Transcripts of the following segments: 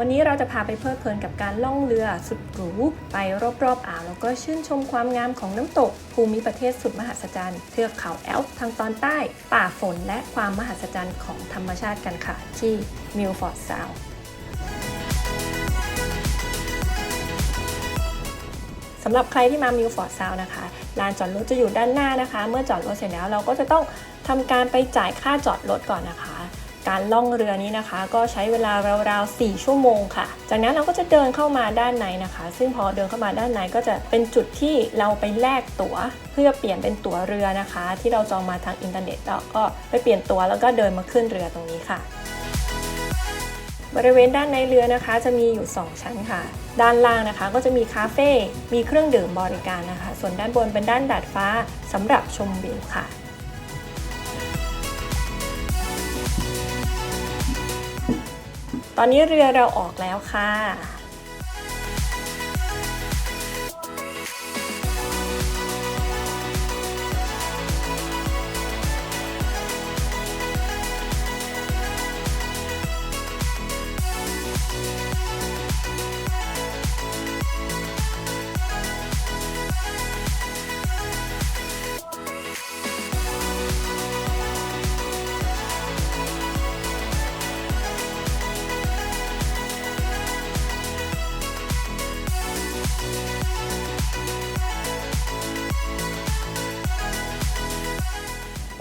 วันนี้เราจะพาไปเพลิดเพลินกับการล่องเรือสุดหรูไปรอบๆอ่าวแล้วก็ชื่นชมความงามของน้ำตก ภูมิประเทศสุดมหัศจรรย์เทือกเขาแอลป์ทางตอนใต้ ป่าฝนและความมหัศจรรย์ของธรรมชาติกันค่ะ ที่มิลฟอร์ดซาวสำหรับใครที่มามิลฟอร์ดซาวนะคะลานจอดรถจะอยู่ด้านหน้านะคะ เมื่อจอดรถเสร็จแล้วเราก็จะต้องทำการไปจ่ายค่าจอดรถก่อนนะคะ การล่องเรือนี้นะคะ ก็ใช้เวลาราวๆ 4 ชั่วโมงค่ะ จากนั้นเราก็จะเดินเข้ามาด้านในนะคะ ซึ่งพอเดินเข้ามาด้านในก็จะเป็นจุดที่เราไปแลกตั๋ว เพื่อเปลี่ยนเป็นตั๋วเรือนะคะ ที่เราจองมาทางอินเทอร์เน็ตแล้วก็ไปเปลี่ยนตั๋วแล้วก็เดินมาขึ้นเรือตรงนี้ค่ะบริเวณด้านในเรือนะคะจะมีอยู่ 2 ชั้นค่ะ ด้านล่างนะคะก็จะมีคาเฟ่ มีเครื่องดื่มบริการนะคะ ส่วนด้านบนเป็นด้านดาดฟ้าสำหรับชมวิวค่ะ ตอนนี้เรือเราออกแล้วค่ะ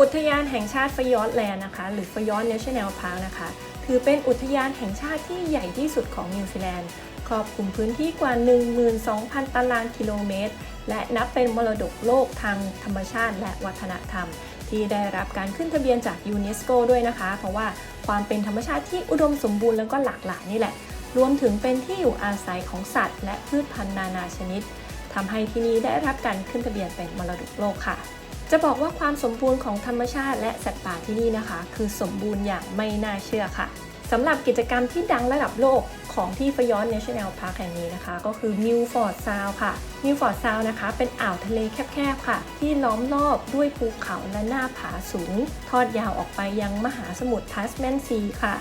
อุทยานแห่งชาติฟยอร์แลนด์นะคะ หรือฟยอร์เนชั่นแนลพาร์คนะคะ ถือเป็นอุทยานแห่งชาติที่ใหญ่ที่สุดของนิวซีแลนด์ ครอบคลุมพื้นที่กว่า 12,000 ตารางกิโลเมตร และนับเป็นมรดกโลกทางธรรมชาติและวัฒนธรรม ที่ได้รับการขึ้นทะเบียนจากยูเนสโกด้วยนะคะ เพราะว่าความเป็นธรรมชาติที่อุดมสมบูรณ์แล้วก็หลากหลายนี่แหละ รวมถึงเป็นที่อยู่อาศัยของสัตว์ และพืชพันธุ์นานาชนิดทำให้ที่นี่ได้รับการขึ้นทะเบียนเป็นมรดกโลกค่ะ จะบอกว่าความสมบูรณ์ของธรรมชาติและสัตว์ป่าที่นี่นะคะ คือสมบูรณ์อย่างไม่น่าเชื่อค่ะสำหรับกิจกรรมที่ดังระดับโลกของที่ฟยอน National Park แห่งนี้นะคะ ก็คือ Milford Sound ค่ะ Milford Sound นะคะ เป็นอ่าวทะเลแคบๆค่ะ ที่ล้อมรอบด้วยภูเขาและหน้าผาสูง ทอดยาวออกไปยังมหาสมุทรทัสแมนซีค่ะ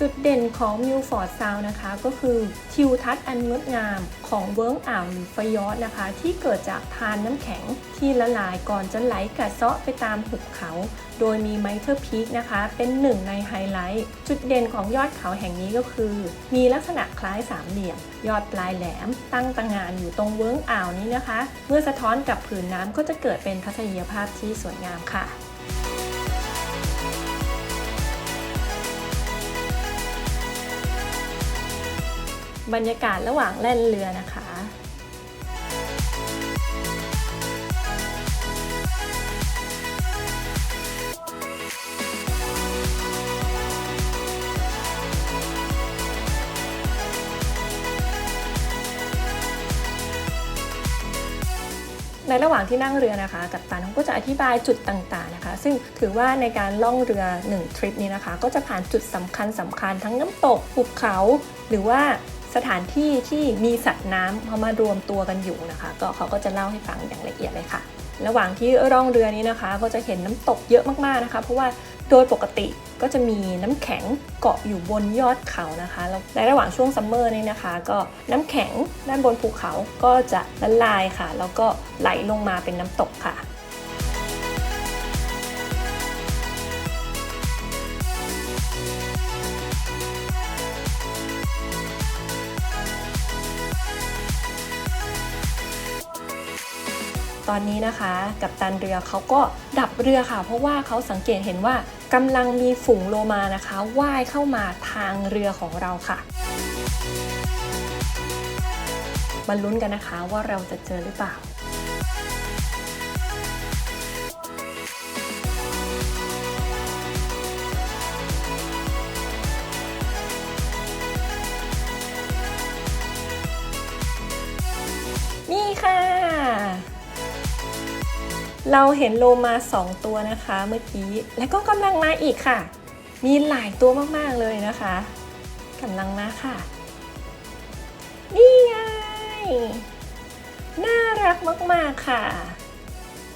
จุดเด่นของมิลฟอร์ดซาวนะคะ ก็คือทิวทัศน์อันงดงามของเวิร์งอ่าวหรือฟยอร์ดนะคะ ที่เกิดจากทานน้ำแข็งที่ละลายก่อนจะไหลกัดเซาะไปตามหุบเขา โดยมีไมเทอร์พีคนะคะ เป็นหนึ่งในไฮไลท์ จุดเด่นของยอดเขาแห่งนี้ก็คือ มีลักษณะคล้ายสามเหลี่ยม ยอดปลายแหลม ตั้งตางานอยู่ตรงเวิร์งอ่าวนี้นะคะ เมื่อสะท้อนกับผืนน้ำก็จะเกิดเป็นทัศนียภาพที่สวยงามค่ะ บรรยากาศระหว่างแล่นเรือนะคะในระหว่างที่นั่งเรือนะคะ กัปตันเขาก็จะอธิบายจุดต่างๆนะคะ ซึ่งถือว่าในการล่องเรือ 1 ทริปนี้นะคะ ก็จะผ่านจุดสำคัญสำคัญทั้งน้ำตกภูเขา หรือว่า สถานที่ที่มีสัตว์น้ำเขามารวมตัวกันอยู่นะคะ ก็เขาก็จะเล่าให้ฟังอย่างละเอียดเลยค่ะ ระหว่างที่ร่องเรือนี้นะคะ ก็จะเห็นน้ำตกเยอะมากๆนะคะ เพราะว่าโดยปกติก็จะมีน้ำแข็งเกาะอยู่บนยอดเขานะคะแล้วในระหว่างช่วงซัมเมอร์นี้นะคะ ก็น้ำแข็งด้านบนภูเขาก็จะละลายค่ะ แล้วก็ไหลลงมาเป็นน้ำตกค่ะ ตอนนี้นะคะ กับตันเรือเขาก็ดับเรือค่ะ เพราะว่าเขาสังเกตเห็นว่ากำลังมีฝูงโลมานะคะว่ายเข้ามาทางเรือของเราค่ะมาลุ้นกันนะคะว่าเราจะเจอหรือเปล่า เราเห็นโลมาสองตัวนะคะเมื่อกี้ แล้วก็กำลังมาอีกค่ะ มีหลายตัวมากๆเลยนะคะกำลังมาค่ะ นี่ไง น่ารักมากๆค่ะ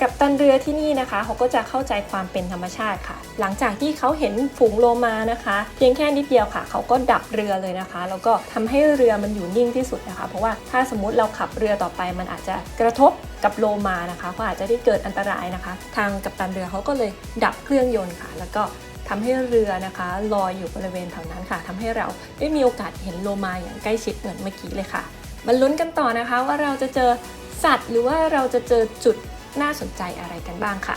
กับตันเรือที่นี่นะคะเขาก็จะเข้าใจความเป็นธรรมชาติค่ะ หลังจากที่เขาเห็นฝูงโลมานะคะ เพียงแค่นิดเดียวค่ะ เขาก็ดับเรือเลยนะคะ แล้วก็ทำให้เรือมันอยู่นิ่งที่สุดนะคะ เพราะว่าถ้าสมมติเราขับเรือต่อไป มันอาจจะกระทบกับโลมานะคะก็อาจจะได้เกิดอันตรายนะคะ ทางกัปตันเรือเขาก็เลยดับเครื่องยนต์ค่ะ แล้วก็ทำให้เรือนะคะลอยอยู่บริเวณแถวนั้นค่ะทำให้เราได้มีโอกาสเห็นโลมาอย่างใกล้ชิดเหมือนเมื่อกี้เลยค่ะมาลุ้นกันต่อนะคะว่าเราจะเจอสัตว์หรือว่าเราจะเจอจุด น่าสนใจอะไรกันบ้างค่ะ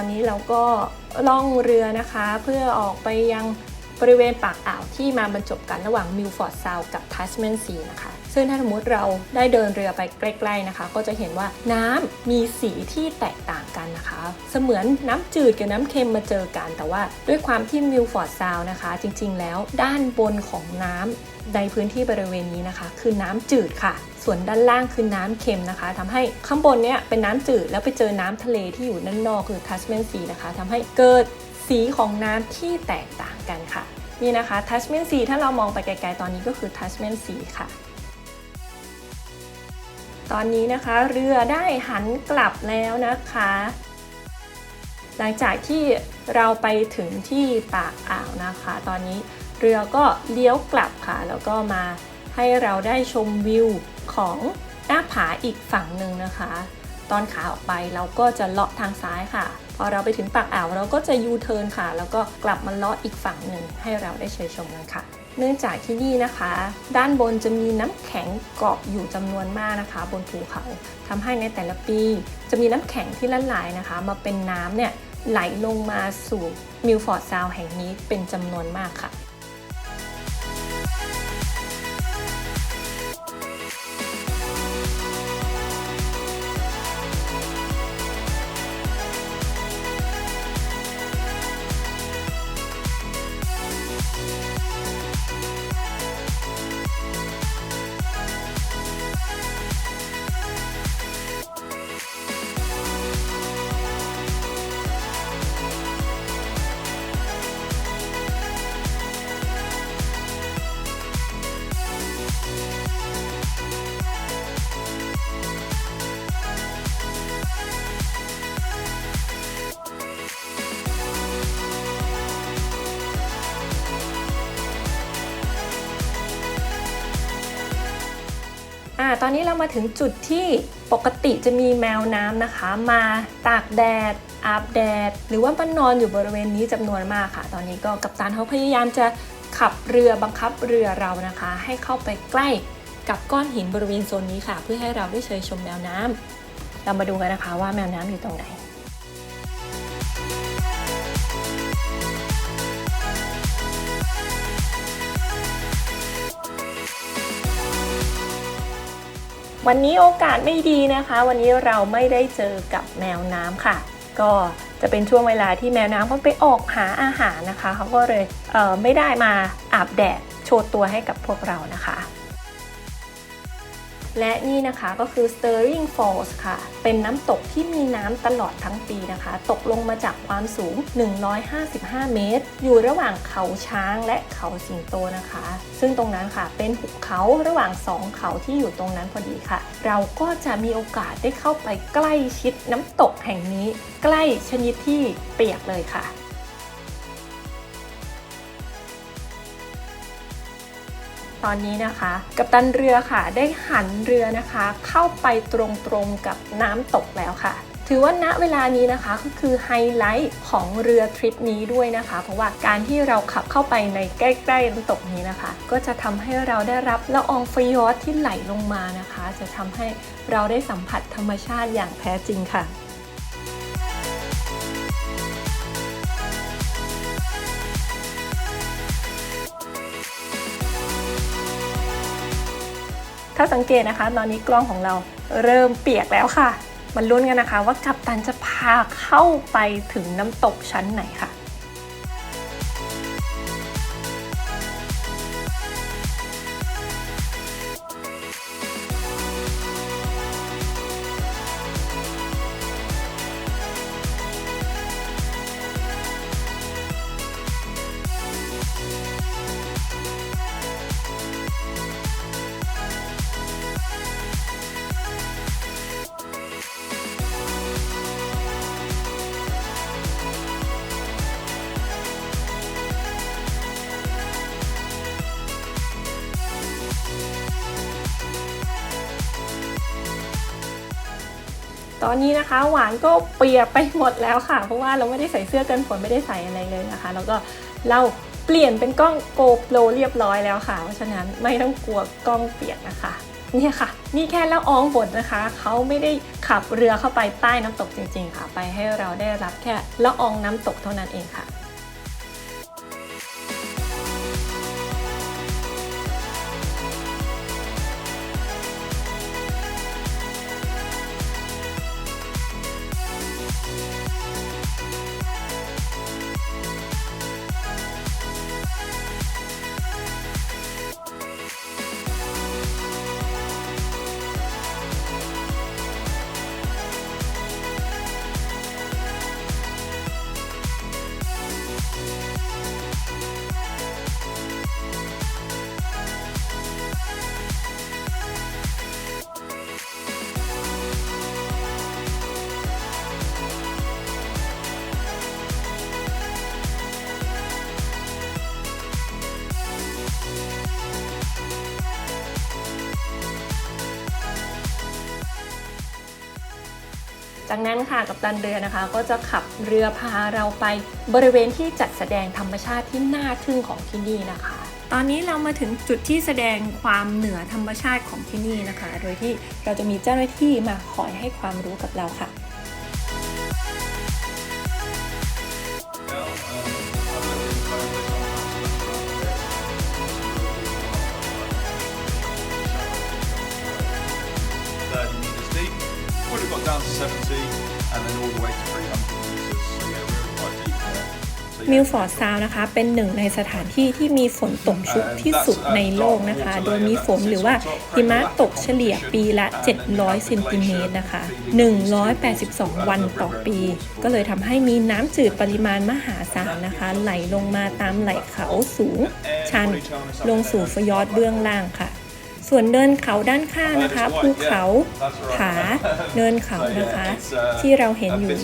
อนนี้เราก็ล่องเรือนะคะ เพื่อออกไปยังบริเวณปากอ่าว ที่มาบรรจบกันระหว่างมิลฟอร์ดซาวกับทัสแมนซีนะคะ ซึ่งถ้าสมมติเราได้เดินเรือไปใกล้ๆนะคะ ก็จะเห็นว่าน้ำมีสีที่แตกต่างกันนะคะ เสมือนน้ำจืดกับน้ำเค็มมาเจอกัน แต่ว่าด้วยความที่มิลฟอร์ดซาวนะคะ จริงๆ แล้วด้านบนของน้ำในพื้นที่บริเวณนี้นะคะ คือน้ำจืดค่ะ ส่วนด้านล่างคือน้ำเค็มนะคะทำให้ข้างบนเนี้ยเป็นน้ำจืดแล้วไปเจอน้ำทะเลที่อยู่ด้านนอกคือทัสแมนซีนะคะทำให้เกิดสีของน้ำที่แตกต่างกันค่ะ นี่นะคะทัสแมนซีถ้าเรามองไปไกลๆตอนนี้ก็คือทัสแมนซีค่ะ ตอนนี้นะคะเรือได้หันกลับแล้วนะคะ หลังจากที่เราไปถึงที่ปากอ่าวนะคะ ตอนนี้เรือก็เลี้ยวกลับค่ะ แล้วก็มาให้เราได้ชมวิวของหน้าผาอีกฝั่งหนึ่งนะคะ ตอนขาออกไปเราก็จะเลาะทางซ้ายค่ะ อเราไปถึงปากอ่าวเราก็จะยูเทิร์นค่ะ แล้วก็กลับมาเลาะอีกฝั่งหนึ่งให้เราได้เชยชมกันค่ะ เนื่องจากที่นี่นะคะ ด้านบนจะมีน้ำแข็งเกาะอยู่จำนวนมากนะคะ บนภูเขาทำให้ในแต่ละปี จะมีน้ำแข็งที่ละลายนะคะ มาเป็นน้ำเนี่ยไหลลงมาสู่มิลฟอร์ดซาวแห่งนี้เป็นจำนวนมากค่ะ ตอนนี้เรามาถึงจุดที่ปกติจะมีแมวน้ำนะคะ มาตากแดดอาบแดด หรือว่ามานอนอยู่บริเวณนี้จำนวนมากค่ะ ตอนนี้ก็กัปตันเขาพยายามจะขับเรือบังคับเรือเรานะคะ ให้เข้าไปใกล้กับก้อนหินบริเวณโซนนี้ค่ะ เพื่อให้เราได้เชยชมแมวน้ำเรามาดูกันนะคะว่าแมวน้ำอยู่ตรงไหน วันนี้โอกาสไม่ดีนะคะ วันนี้เราไม่ได้เจอกับแมวน้ำค่ะ ก็จะเป็นช่วงเวลาที่แมวน้ำเขาไปออกหาอาหารนะคะเขาก็เลยเไม่ได้มาอาบแดดโชว์ตัวให้กับพวกเรานะคะ และนี่นะคะก็คือ Stirring Falls ค่ะ เป็นน้ำตกที่มีน้ำตลอดทั้งปีนะคะ ตกลงมาจากความสูง 155 เมตร อยู่ระหว่างเขาช้างและเขาสิงโตนะคะ ซึ่งตรงนั้นค่ะ เป็นหุบเขาระหว่างสองเขาที่อยู่ตรงนั้นพอดีค่ะ เราก็จะมีโอกาสได้เข้าไปใกล้ชิดน้ำตกแห่งนี้ ใกล้ชนิดที่เปียกเลยค่ะ ตอนนี้นะคะ กัปตันเรือค่ะ ได้หันเรือนะคะ เข้าไปตรงๆกับน้ำตกแล้วค่ะถือว่าณเวลานี้นะคะก็คือไฮไลท์ของเรือทริปนี้ด้วยนะคะ เพราะว่าการที่เราขับเข้าไปในใกล้ๆน้ำตกนี้นะคะ ก็จะทำให้เราได้รับละอองฟยอร์ดที่ไหลลงมานะคะ จะทำให้เราได้สัมผัสธรรมชาติอย่างแท้จริงค่ะ ถ้าสังเกตนะคะ ตอนนี้กล้องของเราเริ่มเปียกแล้วค่ะมันลุ้นกันนะคะว่ากัปตันจะพาเข้าไปถึงน้ำตกชั้นไหนค่ะ ตอนนี้นะคะหวานก็เปียกไปหมดแล้วค่ะ เพราะว่าเราไม่ได้ใส่เสื้อกันฝนไม่ได้ใส่อะไรเลยนะคะ แล้วก็เราเปลี่ยนเป็นกล้องโกโปรเรียบร้อยแล้วค่ะ เพราะฉะนั้นไม่ต้องกลัวกล้องเปียกนะคะเนี่ยค่ะ นี่แค่ละอองฝนนะคะ เขาไม่ได้ขับเรือเข้าไปใต้น้ำตกจริง ๆ ค่ะ ไปให้เราได้รับแค่ละอองน้ำตกเท่านั้นเองค่ะ จากนั้นค่ะกับตันเรือนะคะ ก็จะขับเรือพาเราไปบริเวณที่จัดแสดงธรรมชาติที่น่าทึ่งของที่นี่นะคะ ตอนนี้เรามาถึงจุดที่แสดงความเหนือธรรมชาติของที่นี่นะคะ โดยที่เราจะมีเจ้าหน้าที่มาคอยให้ความรู้กับเราค่ะ 70 and then all the way to 300 metres. So yeah, we were quite deep there. So, yeah. มิลฟอร์ดซาวนะคะเป็นหนึ่งในสถานที่ที่มีฝนตกชุกที่สุดในโลกนะคะ โดยมีฝนหรือว่าหิมะตกเฉลี่ยปีละ 700เซนติเมตรนะคะ 182 วันต่อปี ก็เลยทำให้มีน้ำจืดปริมาณมหาศาลนะคะ ไหลลงมาตามไหล่เขาสูง ชัน ลงสู่ฟยอร์ดเบื้องล่างค่ะ ส่วนเนินเขาด้านข้างนะคะภูเขาผาเนินเขานะคะ ที่เราเห็นอยู่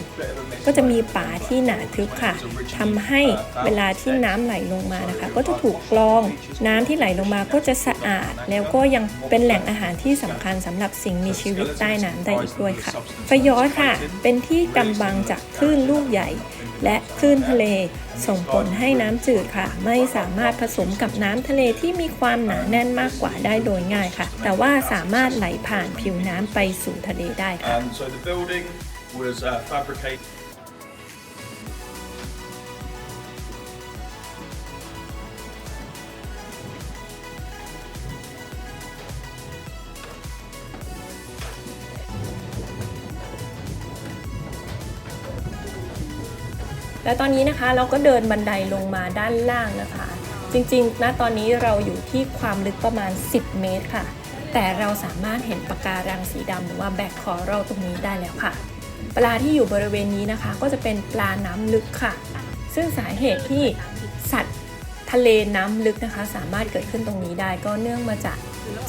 ก็จะมีป่าที่หนาทึบค่ะทำให้เวลาที่น้ำไหลลงมานะคะ ก็จะถูกกรอง น้ำที่ไหลลงมาก็จะสะอาด แล้วก็ยังเป็นแหล่งอาหารที่สำคัญสำหรับสิ่งมีชีวิตใต้น้ำได้อีกด้วยค่ะฟยอร์ดค่ะ เป็นที่กำบังจากคลื่นลูกใหญ่ และคลื่นทะเล ส่งผลให้น้ำจืดค่ะ ไม่สามารถผสมกับน้ำทะเลที่มีความหนาแน่นมากกว่าได้โดยง่ายค่ะ แต่ว่าสามารถไหลผ่านผิวน้ำไปสู่ทะเลได้ค่ะ um, so the building was uh, fabricated. และตอนนี้นะคะเราก็เดินบันไดลงมาด้านล่างนะคะ จริงๆ ณ ตอนนี้เราอยู่ที่ความลึกประมาณ 10 เมตรค่ะ แต่เราสามารถเห็นปะการังสีดำหรือว่าแบกคอเราตรงนี้ได้แล้วค่ะ ปลาที่อยู่บริเวณนี้นะคะ ก็จะเป็นปลาน้ำลึกค่ะ ซึ่งสาเหตุที่สัตว์ทะเลน้ำลึกนะคะ สามารถเกิดขึ้นตรงนี้ได้ก็เนื่องมาจาก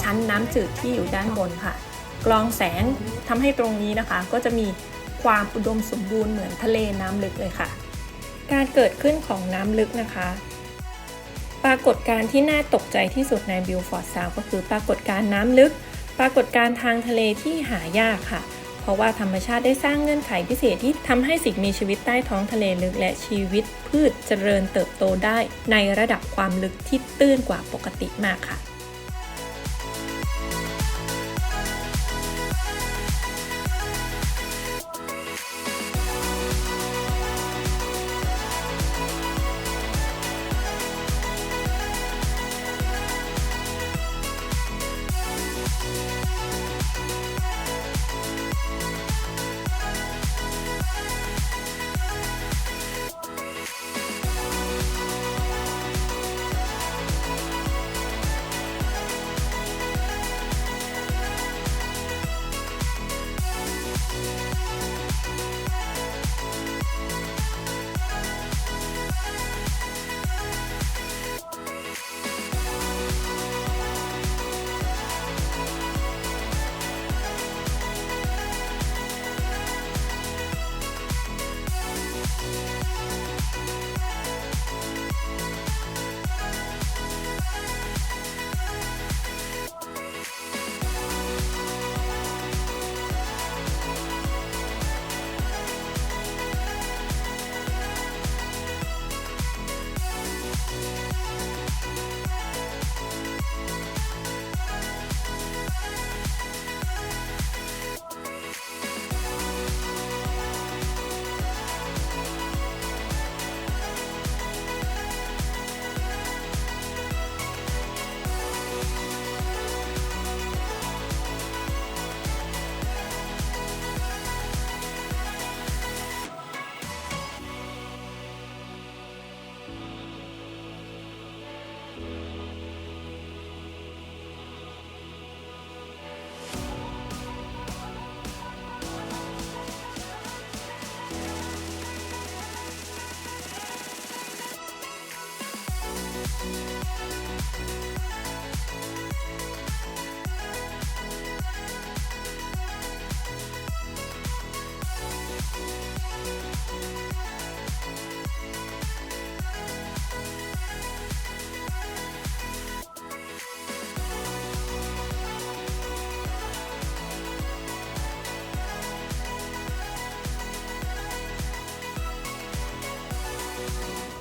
ชั้นน้ำจืดที่อยู่ด้านบนค่ะ กรองแสงทำให้ตรงนี้นะคะ ก็จะมีความอุดมสมบูรณ์เหมือนทะเลน้ำลึกเลยค่ะ การเกิดขึ้นของน้ำลึกนะคะ ปรากฏการณ์ที่น่าตกใจที่สุดในบิลฟอร์ดซาวก็คือปรากฏการณ์น้ำลึก ปรากฏการณ์ทางทะเลที่หายากค่ะ เพราะว่าธรรมชาติได้สร้างเงื่อนไขพิเศษที่ทำให้สิ่งมีชีวิตใต้ท้องทะเลลึก และชีวิตพืชเจริญเติบโตได้ในระดับความลึกที่ตื้นกว่าปกติมากค่ะ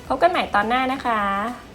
พบกันใหม่ตอนหน้านะคะ